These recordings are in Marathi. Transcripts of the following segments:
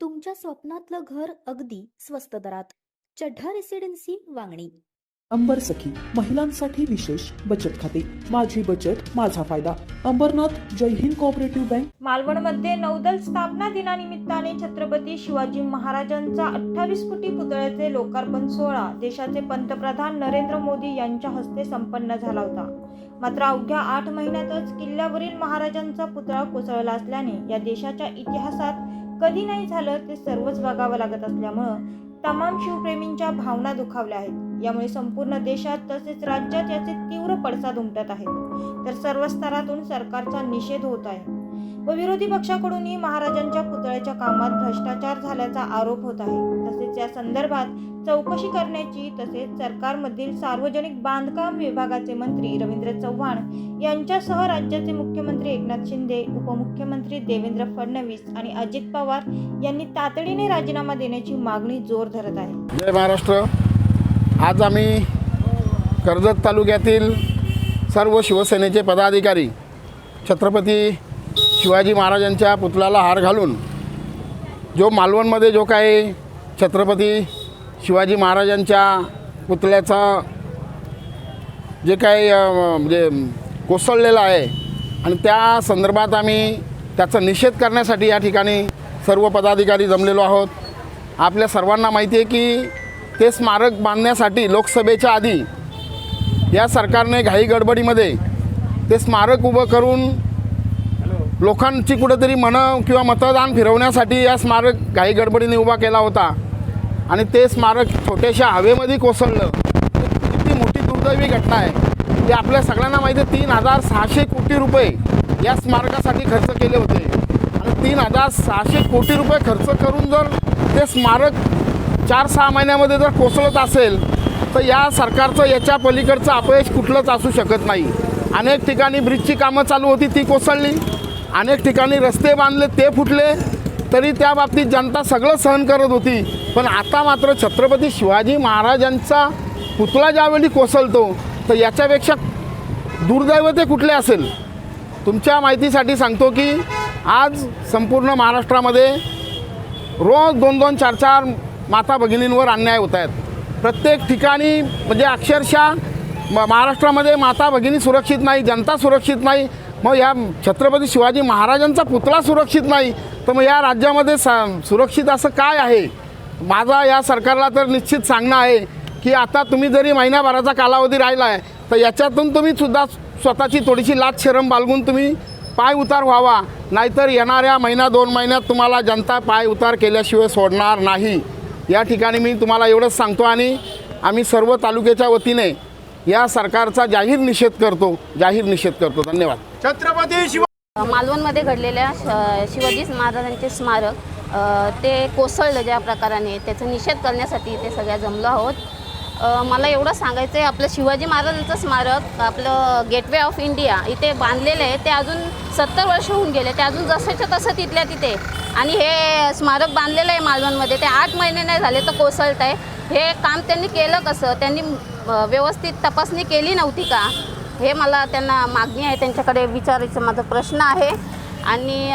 तुमच्या स्वप्नातलं घर अगदी स्वस्त दरात. चढ्ढा रेसिडेन्सी वांगणी. अंबर सखी महिलांसाठी विशेष बचत खाते. माझी बचत माझा फायदा. अंबरनाथ जय हिंद कोऑपरेटिव्ह बँक मालवणमध्ये नौदल स्थापना दिनानिमित्ताने छत्रपती शिवाजी महाराजांचा अठ्ठावीस फुटी पुतळ्याचे लोकार्पण सोहळा. देशाचे पंतप्रधान नरेंद्र मोदी यांच्या हस्ते संपन्न झाला होता. मात्र अवघ्या आठ महिन्यातच किल्ल्यावरील महाराजांचा पुतळा कोसळला असल्याने या देशाच्या इतिहासात कधी नाही झालं ते सर्वच बघावं लागत असल्यामुळं तमाम शिवप्रेमींच्या भावना दुखावल्या आहेत. यामुळे संपूर्ण देशात तसेच राज्यात याचे तीव्र पडसाद उमटत आहेत. तर सर्व स्तरातून सरकारचा निषेध होत आहे. व विरोधी पक्षाकडूनही महाराजांच्या पुतळ्याच्या कामात भ्रष्टाचार झाल्याचा आरोप होत आहे. तसेच या संदर्भात चौकशी करण्याची तसेच सरकारमधील सार्वजनिक बांधकाम विभागाचे मंत्री रवींद्र चव्हाण यांच्यासह राज्याचे मुख्यमंत्री एकनाथ शिंदे उपमुख्यमंत्री देवेंद्र फडणवीस आणि अजित पवार यांनी तातडीने राजीनामा देण्याची मागणी जोर धरत आहे. जय महाराष्ट्र. आज आम्ही कर्जत तालुक्यातील सर्व शिवसेनेचे पदाधिकारी छत्रपती शिवाजी महाराजांच्या पुतळ्याला हार घालून जो मालवणमध्ये जो काही छत्रपती शिवाजी महाराजांच्या पुतळ्याचा जे काही म्हणजे कोसळलेलं आहे आणि त्या संदर्भात आम्ही त्याचा निषेध करण्यासाठी या ठिकाणी सर्व पदाधिकारी जमलेलो आहोत. आपल्या सर्वांना माहिती आहे की ते स्मारक बांधण्यासाठी लोकसभेच्या आधी या सरकारने घाई गडबडीमध्ये ते स्मारक उभं करून लोकांची कुठंतरी मनं किंवा मतदान फिरवण्यासाठी या स्मारक घाई गडबडीने उभा केला होता. आणि ते स्मारक छोट्याशा हवेमध्ये कोसळलं. किती मोठी दुर्दैवी घटना आहे. ते आपल्या सगळ्यांना माहिती आहे तीन हजार सहाशे कोटी रुपये या स्मारकासाठी खर्च केले होते. आणि तीन हजार सहाशे कोटी रुपये खर्च करून जर ते स्मारक चार सहा महिन्यामध्ये जर कोसळत असेल तर या सरकारचं याच्या पलीकडचं अपयश कुठलंच असू शकत नाही. अनेक ठिकाणी ब्रिजची कामं चालू होती ती कोसळली. अनेक ठिकाणी रस्ते बांधले ते फुटले तरी त्या बाबतीत जनता सगळं सहन करत होती. पण आता मात्र छत्रपती शिवाजी महाराजांचा पुतळा ज्यावेळी कोसळतो तर याच्यापेक्षा दुर्दैव ते कुठले असेल? तुमच्या माहितीसाठी सांगतो की आज संपूर्ण महाराष्ट्रामध्ये रोज दोन दोन चार चार माता भगिनींवर अन्याय होत आहेत. प्रत्येक ठिकाणी म्हणजे अक्षरशः म महाराष्ट्रामध्ये माता भगिनी सुरक्षित नाही जनता सुरक्षित नाही मग या छत्रपती शिवाजी महाराजांचा पुतळा सुरक्षित नाही तर मग या राज्यामध्ये सा सुरक्षित असं काय आहे? माझा या सरकारला तर निश्चित सांगणं आहे की आता तुम्ही जरी महिन्याभराचा कालावधी राहिला आहे तर याच्यातून तुम्ही सुद्धा स्वतःची थोडीशी लाच शरम बाळगून तुम्ही पाय उतार व्हावा. नाहीतर येणाऱ्या महिना दोन महिन्यात तुम्हाला जनता पाय उतार केल्याशिवाय सोडणार नाही. या ठिकाणी मी तुम्हाला एवढंच सांगतो आणि आम्ही सर्व तालुक्याच्या वतीने या सरकारचा जाहीर निषेध करतो जाहीर निषेध करतो. धन्यवाद. छत्रपती शिव मालवणमध्ये घडलेल्या श- शिवाजी महाराजांचे स्मारक ते कोसळलं ज्या प्रकाराने त्याचा निषेध करण्यासाठी इथे सगळ्या जमलो आहोत. मला एवढं सांगायचं आहे आपलं शिवाजी महाराजांचं स्मारक आपलं गेटवे ऑफ इंडिया इथे बांधलेलं आहे ते अजून सत्तर वर्ष होऊन गेले ते अजून जसंच्या तसं तिथल्या तिथे. आणि हे स्मारक बांधलेलं आहे मालवणमध्ये ते आठ महिने नाही झाले तर कोसळत आहे हे काम त्यांनी केलं कसं? त्यांनी व्यवस्थित तपासणी केली नव्हती का? हे मला त्यांना मागणी आहे त्यांच्याकडे विचारायचं माझा प्रश्न आहे. आणि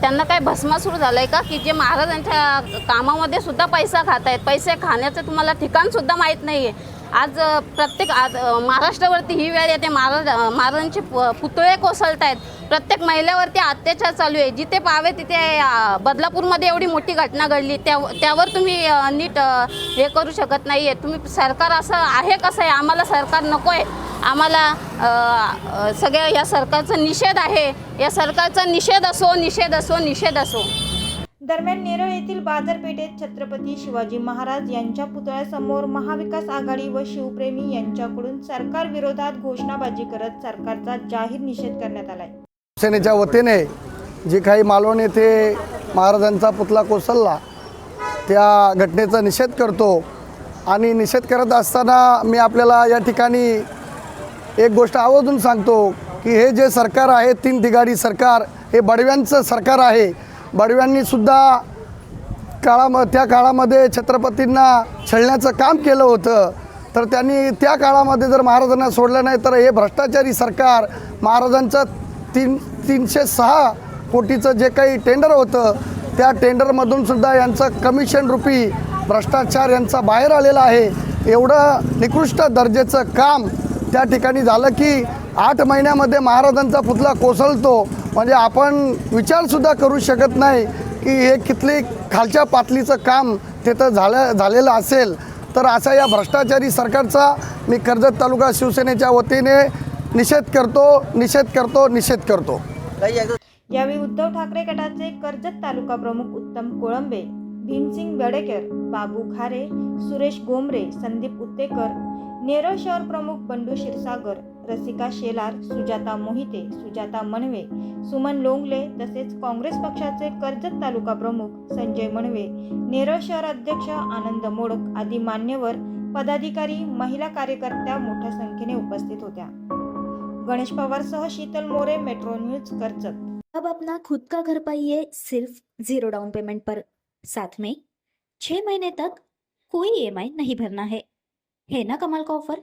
त्यांना काय भस्मासूर झालं आहे का? की जे महाराजांच्या कामामध्ये सुद्धा पैसा खात आहेत पैसे खाण्याचं तुम्हाला ठिकाणसुद्धा माहीत नाही आहे आज प्रत्येक आज महाराष्ट्रावरती ही वेळ येते. महाराज महाराजांचे पु- पुतळे कोसळत आहेत प्रत्येक महिलेवरती अत्याचार चालू आहे. जिथे पाहावे तिथे बदलापूरमध्ये एवढी मोठी घटना घडली. त्या त्यावर तुम्ही नीट हे करू शकत नाही आहे तुम्ही सरकार असं आहे कसं आहे? आम्हाला सरकार नको आहे आम्हाला सगळ्या या सरकारचा निषेध आहे. या सरकारचा निषेध असो निषेध असो निषेध असो. दरम्यान नेरळ येथील बाजारपेठेत छत्रपती शिवाजी महाराज यांच्या पुतळ्यासमोर महाविकास आघाडी व शिवप्रेमी यांच्याकडून सरकार विरोधात घोषणाबाजी करत सरकारचा जाहीर निषेध करण्यात आलाय. सेनेच्या वतीने जे काही मालवण येथे महाराजांचा पुतळा कोसळला त्या घटनेचा निषेध करतो आणि निषेध करत असताना मी आपल्याला या ठिकाणी एक गोष्ट आवर्जून सांगतो की हे जे सरकार आहे तीन दिगाडी सरकार हे बडव्यांचं सरकार आहे बडव्यांनीसुद्धा काळाम त्या काळामध्ये छत्रपतींना छळण्याचं काम केलं होतं. तर त्यांनी त्या काळामध्ये जर महाराजांना सोडलं नाही तर हे भ्रष्टाचारी सरकार महाराजांचं तीन तीनशे सहा कोटीचं जे काही टेंडर होतं त्या टेंडरमधूनसुद्धा यांचं कमिशन रुपी भ्रष्टाचार यांचा बाहेर आलेला आहे. एवढं निकृष्ट दर्जाचं काम त्या ठिकाणी झालं की आठ महिन्यामध्ये महाराजांचा पुतळा कोसळतो. म्हणजे आपण विचारसुद्धा करू शकत नाही की हे कितले खालच्या पातळीचं काम तिथं झालं झालेलं असेल. तर असा या भ्रष्टाचारी सरकारचा मी कर्जत तालुका शिवसेनेच्या वतीने निषेध करतो निषेध करतो निषेध करतो. यावेळी उद्धव ठाकरे गटाचे कर्जत तालुका प्रमुख उत्तम कोळंबे भीमसिंग बेडेकर बाबू खारे सुरेश गोमरे संदीप उत्तेकर नेरळ शहर प्रमुख बंडू क्षीरसागर रसिका शेलार सुजाता मोहिते सुजाता मनवे सुमन लोंगले तसेच काँग्रेस पक्षाचे कर्जत तालुका प्रमुख संजय मनवे नेरळ शहर अध्यक्ष आनंद मोडक आदी मान्यवर पदाधिकारी महिला कार्यकर्त्या मोठ्या संख्येने उपस्थित होत्या. गणेश पवारसह शीतल मोरे मेट्रो न्यूज कर्जत. अब अपना खुद का घर पाइए सिर्फ जीरो डाउन पेमेंट पर. साथ में छह महीने तक कोई ईएमआई नहीं भरना है. है ना कमाल का ऑफर